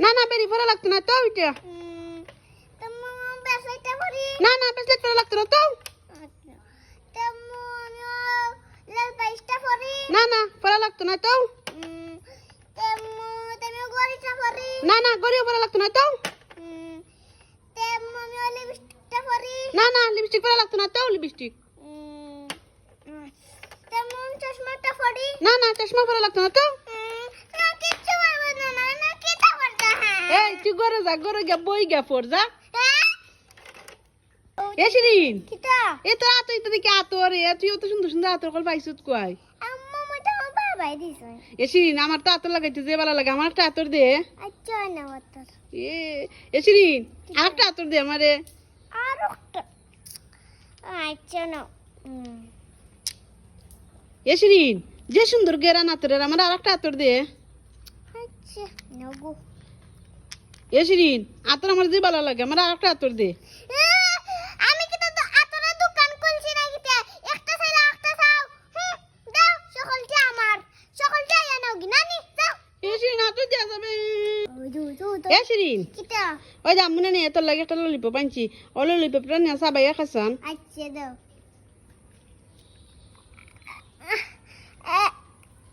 না না বেরি ভরা লাগতো না তো ওইটা না না ব্রেসলেট পরা লাগতো না তো না না ভরা লাগতো না তো না না গরিও পরা লাগতো না তো না না লিপস্টিক পরা লাগতো না তো লিপস্টিক না না চশমা ভরা লাগতো না তো এই তুই ঘরে যা? ঘরে গিয়া বই গিয়া পড় যা। হ্যাঁ? এ শিরিন। এ তো আতো ইতো দেখি আতর এ তুই অত সুন্দর সুন্দর আতর কল আম্মা মতো আমার বাবাই দিছে। এ শিরিন আমার তো আতর লাগাইতে যে ভালো লাগে আমার একটা আতর দে। আচ্ছা না ওতর এ এ শিরিন আর একটা আতর দে আমারে। আর একটা আচ্ছা না হুম এ শিরিন যে সুন্দর গেরান আতরের আমার আর একটা আতর দে। আচ্ছা নগো। এ শিরিন আতর আমার যে ভালো লাগে আমার আর একটা আতর দে। আমি কি তো আতরের দোকান খুলছি না কিতে একটা চাইলে একটা চাও। দাও সকলটা আমার। সকলটা ইয়া নাও কি নানি দাও এ শিরিন আতর দেওয়া যাবে। ওই দু দু দু এ শিরিন কিটা ওই যে আম্মুনে নিয়ে তোর লাগে একটা ললিপপ আনছি। ও ললিপপটা নিয়ে সবাই খাসান আচ্ছা দাও।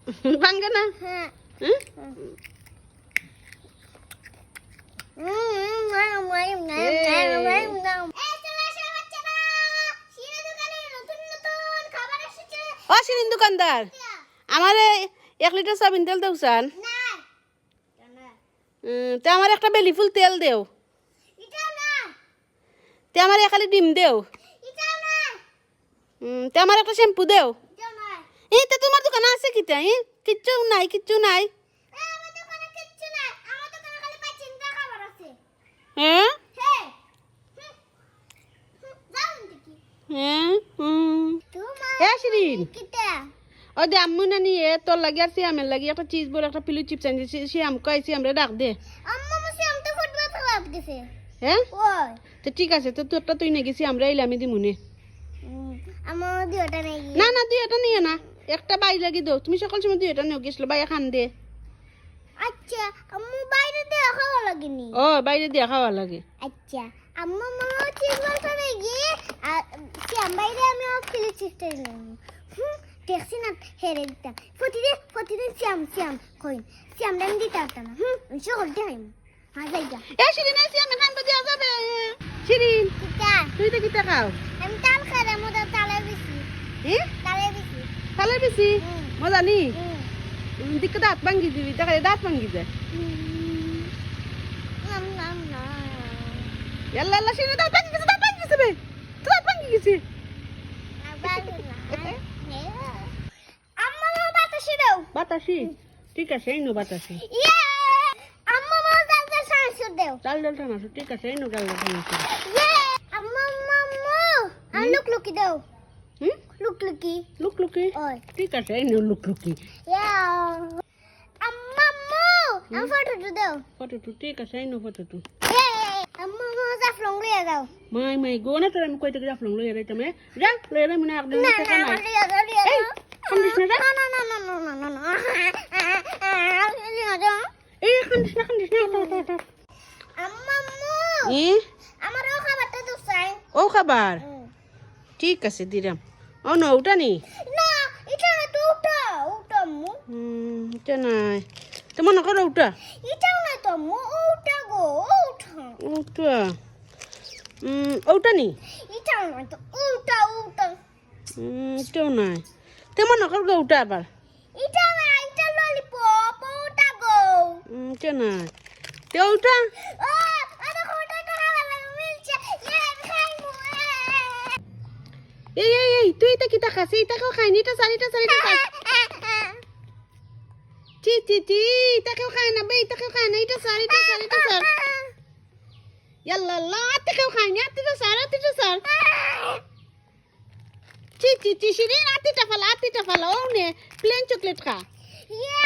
ভাঙ্গে না? হ্যাঁ। ও, শিরিন দোকানদার। আমার এক লিটার সয়াবিন তেল দেও সান তে আমার একটা বেলি ফুল তেল দেও। তে আমার একালি ডিম দেও। তে আমার একটা শ্যাম্পু দেও। এই তে তোমার দোকান আছে ই, কিচ্ছু নাই কিচ্ছু নাই। হ্যাঁ দে আম্মু না নিয়ে তোর লাগে আর সিয়ামের লাগে একটা চিজ বলে একটা পিলু চিপস আনছি সিয়াম কয় সিয়ামরে ডাক দে হ্যাঁ তো ঠিক আছে তো তোরটা তুই নাকি সিয়ামরে আমি দিমুনে না না এটা নিয়ে না একটা বাই লাগি দাও তুমি সকাল সময় তুই এটা নিয়ে গেছিল বাই খান দে আচ্ছা আম্মু বাইরে খাওয়া লাগেনি? ও বাইরে দিয়ে খাওয়া লাগে। আচ্ছা আম্মু মনে হচ্ছে বলতে গিয়ে আর শ্যাম বাইরে আমি ফিলে চেষ্টা করলাম। দেখছি না হেরে দিতাম। প্রতিদিন প্রতিদিন শ্যাম শ্যাম কই শ্যাম আমি দিতে পারতাম হুম সকল দেখাইম যাই যা এ শিরিন এসে আমি খান দেওয়া যাবে। শিরিন তুই তো কিতা খাও? আমি তাল খাই রে মোটা তালে বেশি হ্যাঁ তালে বেশি তাহলে বেশি মজা নি? দিকে দাঁত ভাঙ্গি দিবি দেখা দাঁত ভাঙ্গি যায়। এল্লা এল্লা শিরিন দাঁত ভাঙ্গি গেছে দাঁত ভাঙ্গি গেছে বে। তো দাঁত ভাঙ্গি গেছে। আম্মা বাতাসি দাও। বাতাসি? ঠিক আছে এই নো বাতাসি। ইয়ে! আম্মা মা দাদা সাংসুর দাও। চাল ডাল টানা ঠিক আছে এই নো গাল টানা ইয়ে! আম্মা আম্মা! আর লুক লুকি দাও। হুম? লুক লুকি লুক লুকি ঠিক আছে এই নো লুক লুকি আম্মা আম্মা! আম ফটো দাও। ফটো ঠিক আছে এই নো ফটো টু ইয়ে আম্মা মা জাফলং লিয়ে দাও মাই মাই গো না তোর আমি কই থেকে জাফলং লই রে তুমি যা লই রে মনে একদম না টাকা না নাই এই খান্দিস না না না না না না না না না এই না না টা, টা। আম্মা আম্মু ই আমার ও খাবারটা তো চাই ও খাবার ঠিক আছে দিলাম ও নো ওটা নি না এটা না তো ওটা ওটা আম্মু হুম এটা নাই তো মনে করো ওটা এটাও না তো আম্মু ওটা গো ওটা ওটা ওটা নেই। এটাও নয় তো ওটা ওটা। এটাও নয়। তেমন নকল গো ওটা আবার। এটা না এটা ললিপপ ওটা গো। এটা না চি চি চি এটা কেউ হ্যাঁ, হ্যাঁ, হ্যাঁ। খায় না বে এটা কেউ খায় না এটা সারিটা সারিটা সার ইয়াল্লাহ আতে কেউ খাইনি আতে তো স্যার আতে তো স্যার চি চি চি শিরিন আতিটা ফালা আতিটা ফালা ও নে প্লেন চকলেট খা ইয়ে